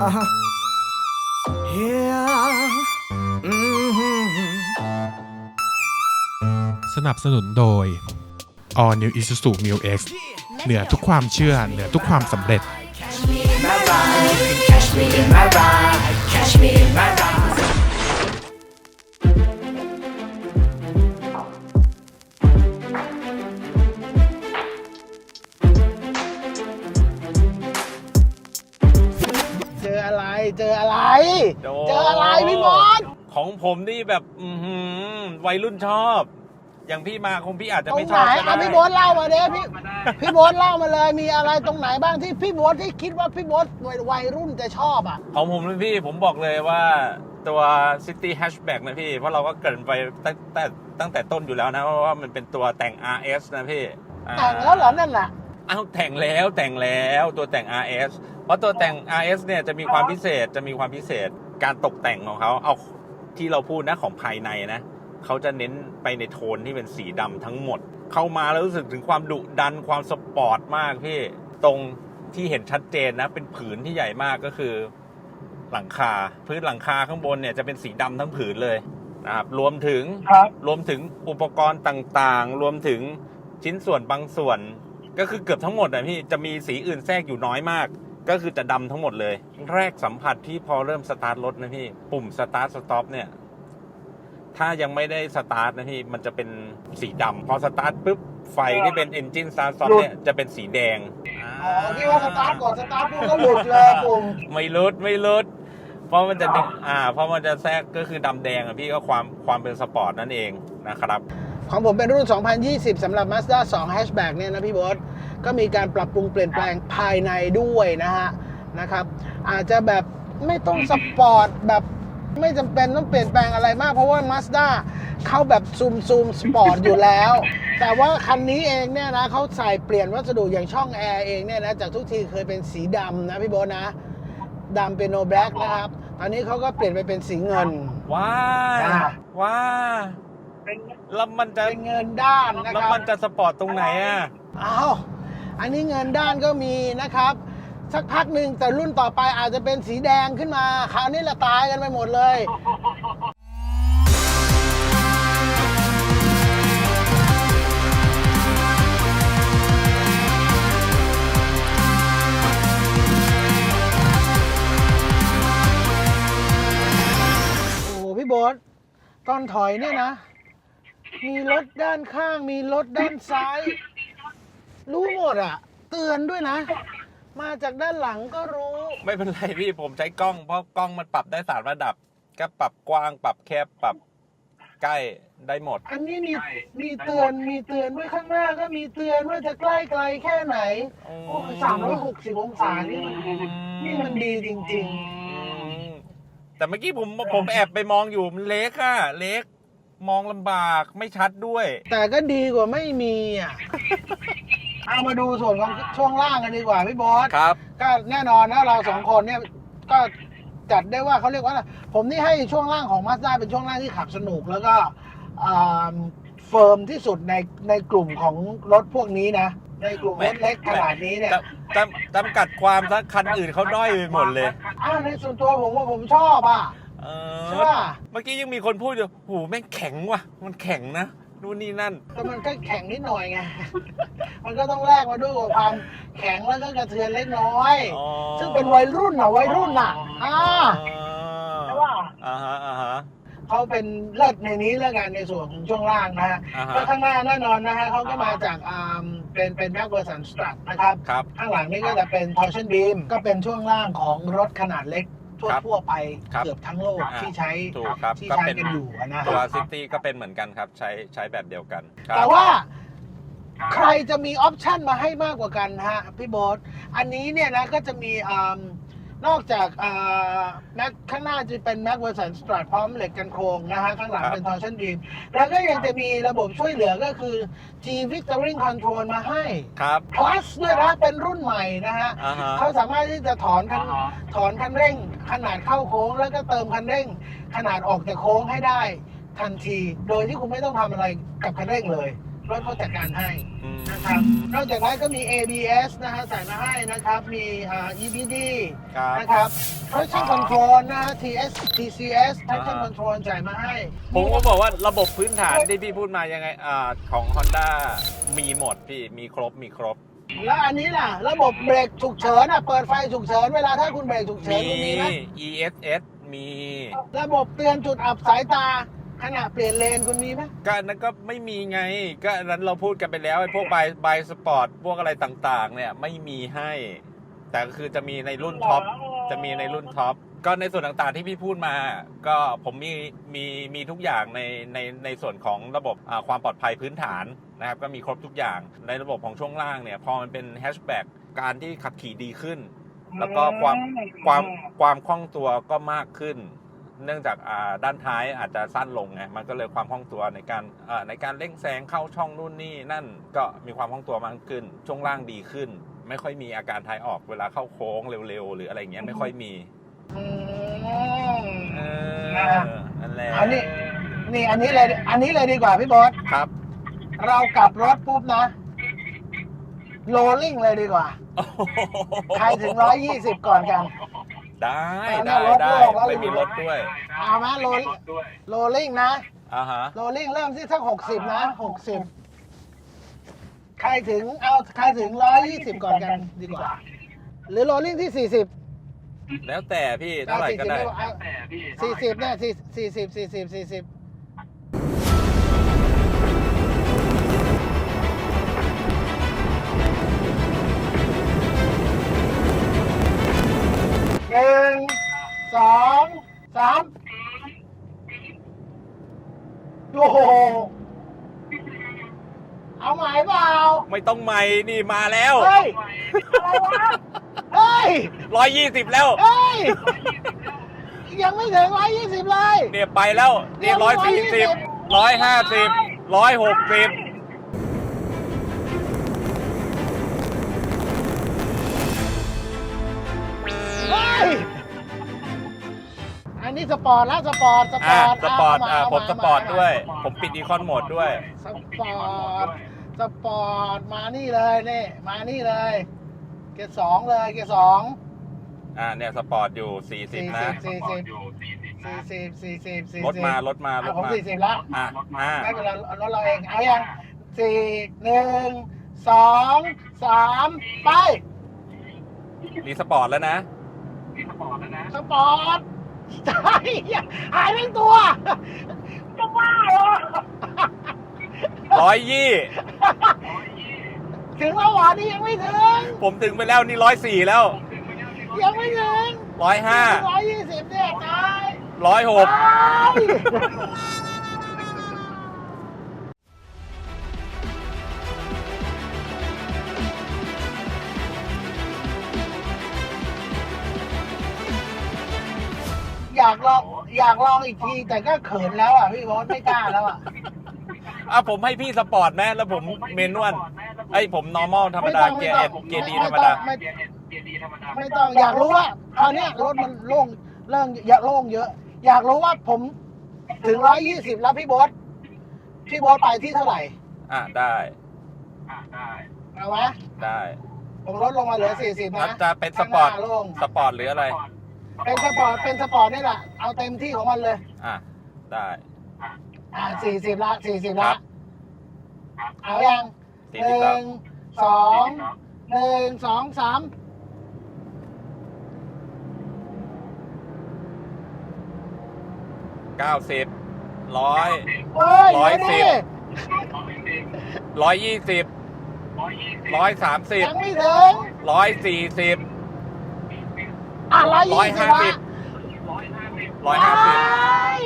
Uh-huh. Yeah. Mm-hmm. สนับสนุนโดย All New Isuzu Mu X เหนือทุกความเชื่อ เหนือทุกความสำเร็จ Catch me in my ride, catch me in my ride. Catch me in my ride. เจออะไร โดเจออะไรพี่บอสของผมนี่แบบอือหือวัยรุ่นชอบ อย่างพี่มาคงพี่อาจจะตรงไม่ชไหนอบก็อะได้พี่โบ๊ทเล่ามาเด้พี่พี่โบ๊ทเล่ามาเลยมีอะไรตรงไหนบ้างที่พี่โบ๊ทที่คิดว่าพี่โบ๊ทวัยรุ่นจะชอบอะ ของผมนะพี่ผมบอกเลยว่าตัว City Hatchback นะพี่ เพราะเราก็เกรินไปตั้งแต่ตั้งแต่ต้นอยู่แล้วนะ เพราะว่ามันเป็นตัวแต่ง RS นะพี่อ่าแต่งแล้วเหรอนั่นน่ะ อ้าวแต่งแล้วแต่งแล้วตัวแต่ง RS เพราะตัวแต่ง RS เนี่ยจะมีความพิเศษจะมีความพิเศษการตกแต่งของเขาเอาที่เราพูดนะของภายในนะเขาจะเน้นไปในโทนที่เป็นสีดำทั้งหมด เข้ามาแล้วรู้สึกถึงความดุดันความสปอร์ตมากพี่ตรงที่เห็นชัดเจนนะ เป็นผืนที่ใหญ่มากก็คือหลังคา พื้นหลังคาข้างบนเนี่ยจะเป็นสีดำทั้งผืนเลยนะครับรวมถึงครับรวมถึงอุปกรณ์ต่างๆ รวมถึงชิ้นส่วนบางส่วน ก็คือเกือบทั้งหมดนะพี่จะมีสีอื่นแทรกอยู่น้อยมาก ก็คือจะดำทั้งหมดเลย แรกสัมผัสที่พอเริ่มสตาร์ทรถนะพี่ ปุ่มสตาร์ทสต็อปเนี่ย ถ้ายังไม่ได้สตาร์ทนะพี่มันจะเป็นสีดำพอสตาร์ทปุ๊บไฟที่เป็นเอนจินสตาร์ทซอฟเนี่ยจะเป็นสีแดงอ๋อที่ว่าสตาร์ทก่อนสตาร์ทปุ๊บก็หลุดเลยปุ่มไม่ลดไม่ลดเพราะมันจะดึงอ่าเพราะมันจะแทรกก็คือดำแดงอะพี่ก็ความความเป็นสปอร์ตนั่นเองนะครับ ของผมเป็นรุ่น 2020 สำหรับ Mazda 2 Hatchback เนี่ยนะพี่โบ๊ทก็มีการปรับปรุงเปลี่ยนแปลงภายในด้วยนะฮะนะครับ อาจจะแบบไม่ต้องสปอร์ตแบบไม่จำเป็นต้องเปลี่ยนแปลงอะไรมาก เพราะว่า Mazda เขาแบบซูมซูมสปอร์ตอยู่แล้ว แต่ว่าคันนี้เองเนี่ยนะเขาใส่เปลี่ยนวัสดุอย่างช่องแอร์เองเนี่ยนะจากทุกทีเคยเป็นสีดำนะพี่โบ๊ทนะดำเป็นโนแบล็กนะครับ ตอนนี้เขาก็เปลี่ยนไปเป็นสีเงิน ว้ายอ่าว้าแล้วมันจะเป็นเงินด้านนะแล้วครับมันจะสปอร์ตตรงไหนอะ อ้าวอันนี้เงินด้านก็มีนะครับ สักพักหนึ่งแต่รุ่นต่อไปอาจจะเป็นสีแดงขึ้นมา คราวนี้ละตายกันไปหมดเลย โอ้โหพี่โบ๊ทตอนถอยเนี่ยนะ มีรถด้านข้าง มีรถด้านซ้าย รู้หมดอะ เตือนด้วยนะ มาจากด้านหลังก็รู้ ไม่เป็นไรพี่ผมใช้กล้อง เพราะกล้องมันปรับได้สามระดับ ก็ปรับกว้างปรับแคบปรับใกล้ได้หมด อันนี้มีมีเตือนมีเตือนด้วยข้างหน้าก็มีเตือนว่าจะใกล้ไกลแค่ไหนโอ้สามร้อยหกสิบองศานี่มันนี่มันดีจริงอืมแต่เมื่อกี้ผมผมแอบไปมองอยู่มันเล็กอะเล็ก มองลำบากไม่ชัดด้วยๆแต่ก็ดีกว่าไม่มีอะ เอามาดูส่วนของช่วงล่างกันดีกว่าพี่บอส ครับ ก็แน่นอนนะเราสองคนเนี่ย ก็จัดได้ว่าเขาเรียกว่าอะไรผมนี่ให้ช่วงล่างของมาสด้าเป็นช่วงล่างที่ขับสนุกแล้วก็อ่าเฟิร์มที่สุดในในกลุ่มของรถพวกนี้นะ ในกลุ่มรถเล็กขนาดนี้เนี่ย จำจำจำกัดความถ้าคันอื่นเขาด้อยไปหมดเลยอ้าวในส่วนตัวผมว่าผมชอบอะ เอใช่อป่ะเมื่อกี้ยังมีคนพูดอยู่หูแม่งแข็งว่ะ มันแข็งนะนู่นนี่นั่น แต่มันก็แข็งนิดหน่อยไง มันก็ต้องแลกมาด้วยกับความแข็งแล้วก็กระเทือนเล็กน้อย อ๋อซึ่งเป็นวัยรุ่นอะวัยรุ่นอะอ่าใช่ป่ะอ่าฮะอ่าฮะ เขาเป็นเลิศในนี้แล้วกันในส่วนของช่วงล่างนะฮะอ่าฮะก็ข้างหน้าแน่นอนนะฮะเขาก็มาจากอ่าเป็นเป็นแม็กเวอร์สันสตรัทนะครับ ครับ ข้างหลังนี่ก็จะเป็น torsion beam ก็เป็นช่วงล่างของรถขนาดเล็ก ทั่วครับทั่วไปครับเกือบทั้งโลกอ่า ที่ใช้ถูกครับที่ก็ใช้เป็นกันอยู่อะนะตัวฮะซิตี้ก็เป็นเหมือนกันครับ ใช้ใช้แบบเดียวกันครับ แต่ว่าใครจะมีออปชันมาให้มากกว่ากันฮะพี่โบ๊ทอันนี้เนี่ยนะก็จะมีอ่า นอกจากอ่าแม็กข้างหน้าจะเป็นแม็กเวอร์สันสตรัทพร้อมเหล็กกันโครงนะฮะข้างหลังเป็น torsion beam แล้วก็ยังจะมีระบบช่วยเหลือก็คือ G Victoring Control มาให้ ครับ plus ด้วยนะเป็นรุ่นใหม่นะฮะอ่าฮะ เขาสามารถที่จะถอนคันถอนคันเร่ง ขนาดเข้าโค้ง แล้วก็เติมคันเร่ง ขนาดออกจากโค้งให้ได้ทันที โดยที่คุณไม่ต้องทำอะไรกับคันเร่งเลย รถเขาจัดการให้อืมนะครับนอกจากนั้นก็มี ABS นะฮะใส่มาให้นะครับ มีอ่า EBD ครับนะครับ traction control นะฮะ TS TCS traction อ่า control ใส่มาให้ ผมก็บอกว่าระบบพื้นฐานที่พี่พูดมายังไงอ่าของ Honda มีหมดพี่มีครบมีครบ แล้วอันนี้ล่ะ ระบบเบรกฉุกเฉินอะเปิดไฟฉุกเฉินเวลาถ้าคุณเบรกฉุกเฉินมี คุณมีไหม ESS มี ระบบเตือนจุดอับสายตา ขณะเปลี่ยนเลนคุณมีไหมก็อันนั้นก็ไม่มีไง ก็อันนั้นเราพูดกันไปแล้วไอ้พวกบายบายสปอร์ตพวกอะไรต่างๆ เนี่ยไม่มีให้ แต่ก็คือจะมีในรุ่นท็อปจะมีในรุ่นท็อปก็ในส่วนต่างๆที่พี่พูดมา ก็ผมมีมีมีทุกอย่างในในในส่วนของระบบอ่าความปลอดภัยพื้นฐานนะครับ ก็มีครบทุกอย่างในระบบของช่วงล่างเนี่ย พอมันเป็นแฮชแบ็กการที่ขับขี่ดีขึ้น แล้วก็ความความความคล่องตัวก็มากขึ้น เนื่องจากอ่าด้านท้ายอาจจะสั้นลงไงมันก็เลยความคล่องตัวในการอ่าในการเร่งแซงเข้าช่องนู่นนี่นั่นก็มีความคล่องตัวมากขึ้น ช่วงล่างดีขึ้น ไม่ค่อยมีอาการท้ายออกเวลาเข้าโค้งเร็วๆ หรืออะไรเงี้ยไม่ค่อยมีอืมเออนะฮะนั่นแหละอันนี้นี่อันนี้เลยอันนี้เลยดีกว่าพี่บอสครับ เรากลับรถปุ๊บนะโรลลิ่งเลยดีกว่า ใครถึง120ก่อนกัน ได้เอาได้รถได้ด้วยเอารถไม่มีรถด้วยเอามาโรลโรลลิ่งนะอ่าฮะโรลลิ่งเริ่มที่สัก60นะ60ใครถึงเอาใครถึง120ก่อนกันดีกว่า หรือโรลลิ่งที่40แล้วแต่พี่เอาเท่าไหร่ก็ได้40เอา40เนี่ย40 40 40 40 โอ้โหเอาหมายเปล่าไม่ต้องใหม่นี่มาแล้วเฮ้ยอะไรวะเฮ้ยร้อยยี่สิบแล้ว เฮ้ยยังไม่ถึงร้อยยี่สิบเลยเนี่ยไปแล้วนี่เรีร้อยยบร้อยสี่สิบ20ร้อยห้าสิบร้อยหกสิบเฮ้ยอั นนี้สปอร์ตแล้วสปอร์ตสปอ่าอร์ตสปอร์ตเาาอ่าผมเาสปอร์ตเาด้วย ผมปิดอีคอนโหมดด้วย สปอร์ตสปอร์ตมานี่เลยนี่มานี่เลย เกียร์สองเลยเกียร์สอง อ่าเนี่ยสปอร์ตอยู่สี่สิบสี่นะสิบสี่สิบ สี่สิบสี่สิบสี่สิบรถมารถมารอะถผมมาสี่สิบแล้วอะอ่าไม่เป็นไรรถเราเองเอายังสี่หนึ่งสองสามไปนี่สปอร์ตแล้วนะ สปอร์ต ใช่หายทั้งตัว จะบ้าเหรอ ร้อยยี่ ถึงแล้วเหรอนี่ยังไม่ถึง ผมถึงไปแล้วนี่ร้อยสี่แล้วยังไม่ถึงร้อยห้าร้อยยี่สิบเนี่ยตายร้อยหก ตายากลองอยากลองอีกทีแต่ก็เขินแล้วอะพี่บอสไม่กล้าแล้วอะอะผมให้พี่สปอร์ตไหมแล้วผมเมนวลไอ้ผม normal ธรรมดาไม่เกียต้ร์องเอ็ดเกียร์ดีไม่ธรรมต้ดาองไม่ไม่ต้องอยากรู้ว่าคราวเนี้ยรถมันโล่งเริ่มอยากโล่งเยอะ อยากรู้ว่าผมถึงร้อยยี่สิบแล้วพี่โบอสพี่โบอสไปที่เท่าไหร่อะได้เอาไหมได้ผมลดลงมาเหลือสี่สิบแล้วนะจะเป็นสปอร์ต ข้างหน้าโล่ง สปอร์ตหรืออะไร เป็นสปอร์ตเป็นสปอร์ตนี่แหละ เอาเต็มที่ของมันเลย อะได้อ่าสี่สิบละสี่สิบครัละบเอายังสี่หสิบนึ่แล้วงสองหนึ่งสองสามเก้าสิบร้อย เฮ้ยร้อยเดี๋วสิดิบ ร้อยยี่สิบร้อยสามสิบยังไม่ถึง ร้อยสี่สิบ อะร้อยร้อยยี่สิบห้าสิบละร้อยห้าสิบว้าย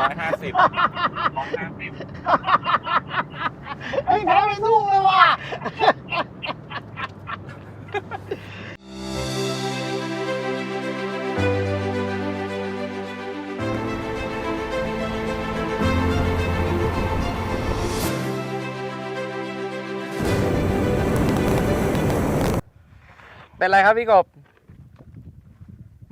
ร้อยห้าสิบเฮ้ยแพ้ไปทุ่งเลยว่ะเป็นไรครับพี่กบ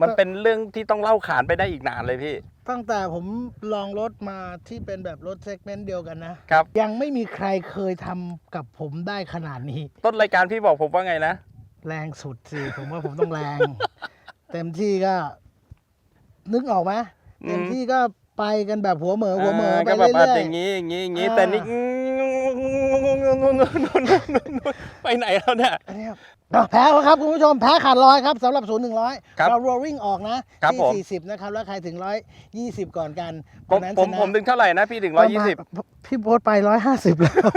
มันเป็นเรื่องที่ต้องเล่าขานไปได้อีกนานเลยพี่ ตั้งแต่ผมลองรถมาที่เป็นแบบรถเซกเมนต์เดียวกันนะครับ ยังไม่มีใครเคยทำกับผมได้ขนาดนี้ ต้นรายการพี่บอกผมว่าไงนะ แรงสุดสิ ผมว่าผมต้องแรง เต็มที่ก็ นึกออกไหมอืม เต็มที่ก็ไปกันแบบหัวเหม่อหัวเหม่อไปก็แบบเรื่อาอยอย่างนี้อย่างนี้อย่างนี้อ่า แต่นี่ไปไหนแล้วเนี่ยๆอันนี้ครับอะแพ้แล้วครับคุณผู้ชมแพ้ขาดลอยครับสำหรับศูนย์หนึ่งร้อยครับเรา rolling ออกนะครับผมที่สี่สิบนะครับแล้วใครถึงร้อยยี่สิบก่อนกันผมคนนั้นผมชนะผมถึงเท่าไหร่นะพี่ถึงร้อยยี่สิบ ประมาณพี่โบ๊ทไปร้อยห้าสิบแล้ว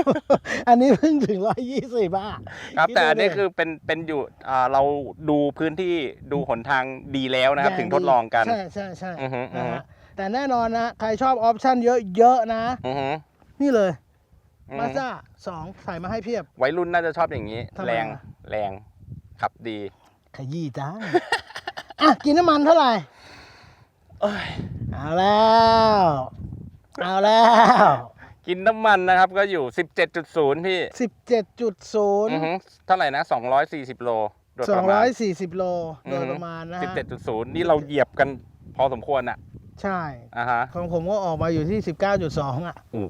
อันนี้เพิ่งถึงร้อยยี่สิบอะครับดแต่อันนี้ดูดิคือเป็นเป็นอยู่อ่าเราดูพื้นที่ดูหนทางดีแล้วนะครับถึงทดลองกัน ใช่ใช่ใช่อือฮึอือนะฮึ ฮะแต่แน่นอนนะใครชอบออปชั่นเยอะๆนะ อือฮึนี่เลยอือ มาฮึซ่าสองใส่มาให้เพียบ วัยรุ่นน่าจะชอบอย่างนี้ ทำไม แรงอะแรงขับดี ขยี้จ้า อะกินน้ำมันเท่าไหร่เอ้ย เอาแล้ว เอาแล้วกินน้ำมันนะครับก็อยู่ 17.0 พี่สิบเจ็ดจุดศูนย์อือฮึเท่าไหร่นะ 240 โลโดยสอปงระมาร้อณ ยสี่สิบโลโดยอือฮึ ประมาณนะฮะ17.0 นี่เราเหยียบกันพอสมควรอะใช่ อ่าฮะของผมก็ออกมาอยู่ที่19.2อะอู้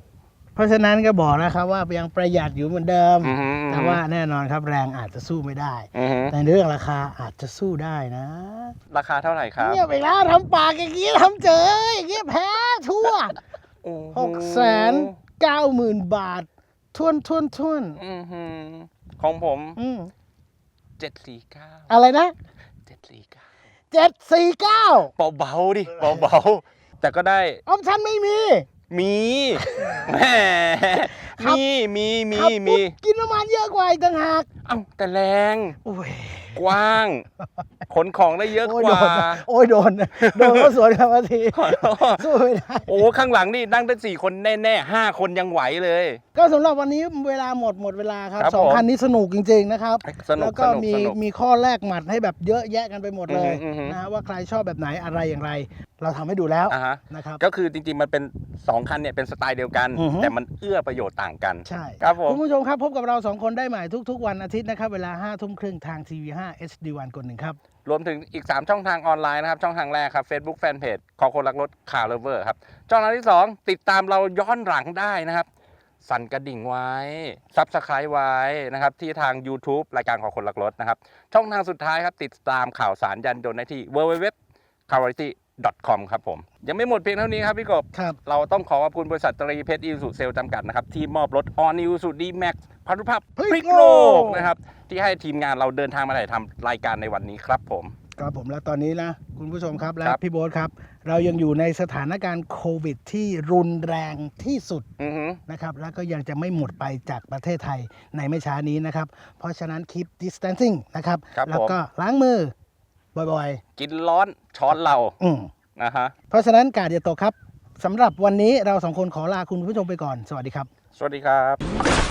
เพราะฉะนั้นก็บอกนะครับว่ายังประหยัดอยู่เหมือนเดิม อือฮึแต่ว่าแน่นอนครับแรงอาจจะสู้ไม่ได้ อือฮึแต่เรื่องราคาอาจจะสู้ได้นะราคาเท่าไหร่ครับเงียบไปแล้วทำปากอย่างนี้ทำเจออย่างนี้แพ้ทั่วโอ้โหกแสนเก้าหมื่นบาททวนทวนทวนอือฮึของผมอืม749อะไรนะ749เจ็ดสี่เก้าเบาๆดิเบาๆแต่ก็ได้ ออปชั่นไม่มี มีแหม ครับมีมีมีขับมีปุ๊บกินน้ำมันเยอะกว่าอีกต่างหากเอ้าแต่แรง โอ้ยกว้าง ขนของได้เยอะโอ้ยกโดว่านโอ้ยโดนโดนเขาสวนกลับมาทีขอโทษสู้ไม่ได้ โอ้ข้างหลังนี่นั่งได้สี่คนแน่ๆห้าคนยังไหวเลย ก็สำหรับวันนี้เวลาหมดหมดเวลาครับครับสองผมคันนี้สนุกจริง ๆ นะครับ สนุกแล้วก็สนุกมีสนุกมีข้อแลกหมัดให้แบบเยอะแยะกันไปหมดเลยอือฮึอือฮึ นะฮะว่าใครชอบแบบไหนอะไรอย่างไร เราทำให้ดูแล้วอ่าฮะ นะครับ ก็คือจริงๆ มันเป็นสองคันเนี่ยเป็นสไตล์เดียวกัน อือฮึ แต่มันเอื้อประโยชน์ต่างกันใช่ครับผมคุณผู้ชมครับพบกับเราสองคนได้ใหม่ทุก ๆ วันอาทิตย์นะครับ เวลา5้าทุ่มครึ่งทางทีวี5 HD1 กดหนึ่งครับ รวมถึงอีก 3 ช่องทางออนไลน์นะครับ ช่องทางแรกครับ Facebook Fanpage ขอคนรักรถคาร์เลเวอร์ครับ ช่องทางที่ 2 ติดตามเราย้อนหลังได้นะครับ สั่นกระดิ่งไว้ซับสไคร b ์ไว้นะครับที่ทาง YouTube รายการขอคนรักรถนะครับช่องทางสุดท้ายครับติดตามข่าวสารยันยนต์ได้ที่ www c a r i t y com ครับผม ยังไม่หมดเพียงเท่านี้ครับพี่กบ ครับ เราต้องขอขอบคุณบริษัทตรีเพชรอิสุเซลจำกัดนะครับ ที่มอบรถ All New s u d Max พันธุภาพพลิกพลิกโลโลกกนะครับ ที่ให้ทีมงานเราเดินทางมาถ่ายทำรายการในวันนี้ครับผม ครับผมและตอนนี้นะ คุณผู้ชมครับและครับ พี่โบ๊ทครับ เรายังอยู่ในสถานการณ์โควิดที่รุนแรงที่สุด อือฮึนะครับแล้วก็ยังจะไม่หมดไปจากประเทศไทยในไม่ช้านี้นะครับ เพราะฉะนั้น keep distancing นะครับ ครับแล้วผมก็ล้างมือ บ่อยกินร้อนช้อนเราๆอืมนะฮะเพราะฉะนั้นกาดอย่าตกครับสำหรับวันนี้เราสองคนขอลาคุณผู้ชมไปก่อน สวัสดีครับ สวัสดีครับ